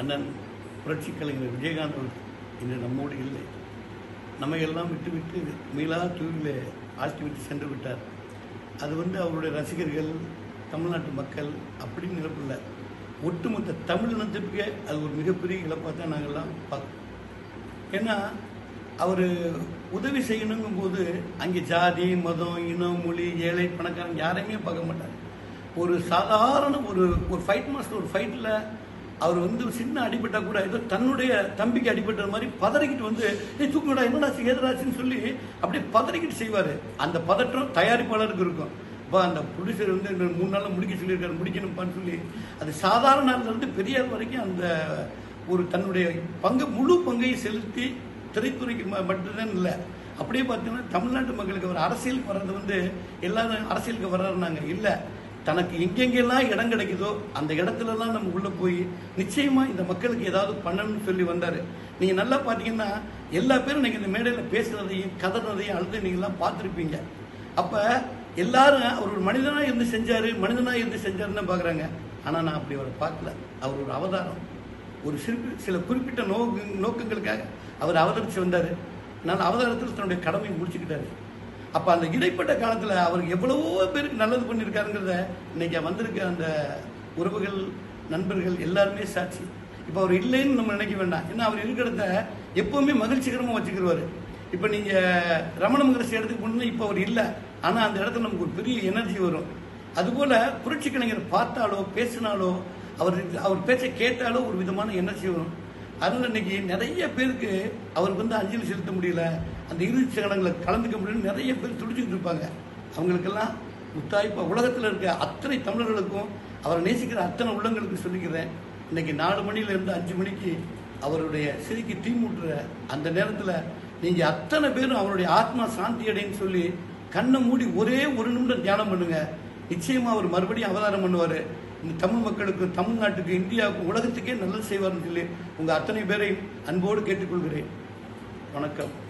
அண்ணன் புரட்சி கலைஞர் விஜயகாந்த் இன்று நம்மோடு இல்லை. நம்மை எல்லாம் விட்டு விட்டு மீளா தூவிலே ஆழ்த்தி விட்டு சென்று விட்டார். அது வந்து அவருடைய ரசிகர்கள் தமிழ்நாட்டு மக்கள் அப்படின்னு நிலப்பில்லை ஒட்டுமொத்த தமிழ் இனத்திற்கு அது ஒரு மிகப்பெரிய இழப்பாக தான் நாங்கள்லாம் பார்க்குறோம் ஏன்னா அவர் உதவி செய்யணுங்கும் போது அங்கே ஜாதி மதம் இனம் மொழி ஏழை பணக்காரன் யாரையுமே பார்க்க மாட்டார். ஒரு சாதாரண ஒரு ஒரு ஃபைட் மாஸ்டர் ஒரு ஃபைட்டில் அவர் வந்து ஒரு சின்ன அடிபட்டா கூட ஏதோ தன்னுடைய தம்பிக்கு அடிபட்ட மாதிரி பதறிக்கிட்டு வந்து ஏ தூக்குடா என்னடா ஏதராச்சுன்னு சொல்லி அப்படியே பதறிக்கிட்டு செய்வார். அந்த பதற்றம் தயாரிப்பாளருக்கு இருக்கும். இப்போ அந்த ப்ரொடியூசர் வந்து மூணு நாளில் முடிக்க சொல்லியிருக்காரு முடிக்கணும்ப்பான்னு சொல்லி. அது சாதாரண நாள்ல பெரியார் வரைக்கும் அந்த ஒரு தன்னுடைய பங்கு முழு பங்கையும் செலுத்தி திரைத்துறைக்கு ம- மட்டும்தான் இல்லை. அப்படியே பார்த்தீங்கன்னா தமிழ்நாட்டு மக்களுக்கு அவர் அரசியலுக்கு வர்றது வந்து எல்லாரும் அரசியலுக்கு வர்றாருனாங்க இல்லை. தனக்கு எங்கெங்கெல்லாம் இடம் கிடைக்குதோ அந்த இடத்துலலாம் நம்ம உள்ளே போய் நிச்சயமாக இந்த மக்களுக்கு ஏதாவது பண்ணணும்னு சொல்லி வந்தார். நீங்கள் நல்லா பார்த்தீங்கன்னா எல்லா பேரும் நீங்கள் இந்த மேடையில் பேசுகிறதையும் கதறதையும் அழுது நீங்கள்லாம் பார்த்துருப்பீங்க. அப்போ எல்லாரும் அவர் ஒரு மனிதனாக இருந்து செஞ்சார் மனிதனாக இருந்து செஞ்சாருன்னு பார்க்குறாங்க ஆனால் நான் அப்படி அவரை பார்க்கல. அவர் ஒரு அவதாரம். ஒரு சிறு சில குறிப்பிட்ட நோக்கு நோக்கங்களுக்காக அவர் அவதரித்து வந்தார். அதனால் அவதாரத்தில் தன்னுடைய கடமையை முடிச்சுக்கிட்டாரு. அப்போ அந்த இடைப்பட்ட காலத்தில் அவருக்கு எவ்வளவோ பேருக்கு நல்லது பண்ணியிருக்காருங்கிறத இன்னைக்கு வந்திருக்க அந்த உறவுகள் நண்பர்கள் எல்லாருமே சாட்சி. இப்போ அவர் இல்லைன்னு நம்ம நினைக்க வேண்டாம். ஏன்னா அவர் இருக்கிறத எப்பவுமே மகிழ்ச்சிகரமாக வச்சுக்கிடுவார் இப்போ நீங்கள் ரமண மகரிஷி இடத்துக்கு போனீங்கன்னா இப்போ அவர் இல்லை. ஆனால் அந்த இடத்துல நமக்கு ஒரு பெரிய எனர்ஜி வரும். அதுபோல் புரட்சி கலைஞர் பார்த்தாலோ பேசினாலோ அவர் அவர் பேச்சை கேட்டாலோ ஒரு விதமான எனர்ஜி வரும். அதனால இன்னைக்கு நிறைய பேருக்கு அவருக்கு வந்து அஞ்சலி செலுத்த முடியல. அந்த இறுதி சடங்குல கலந்துக்க முடியல நிறைய பேர் துடிச்சுக்கிட்டு இருப்பாங்க. அவங்களுக்கெல்லாம் முத்தாய்ப்பா உலகத்தில் இருக்க அத்தனை தமிழர்களுக்கும் அவரை நேசிக்கிற அத்தனை உள்ளங்களுக்கு சொல்லிக்கிறேன். இன்னைக்கு நாலு மணியிலேருந்து அஞ்சு மணிக்கு அவருடைய சிரிக்கு தீமூட்டுற அந்த நேரத்தில் நீங்கள் அத்தனை பேரும் அவருடைய ஆத்மா சாந்தி அடைன்னு சொல்லி கண்ணை மூடி ஒரே ஒரு நிமிடம் தியானம் பண்ணுங்க. நிச்சயமாக அவர் மறுபடியும் அவதாரம் பண்ணுவார். இந்த தமிழ் மக்களுக்கு தமிழ்நாட்டுக்கு இந்தியாவுக்கு உலகத்துக்கே நல்லது செய்வார்னு சொல்லி உங்கள் அத்தனை பேரையும் அன்போடு கேட்டுக்கொள்கிறேன். வணக்கம்.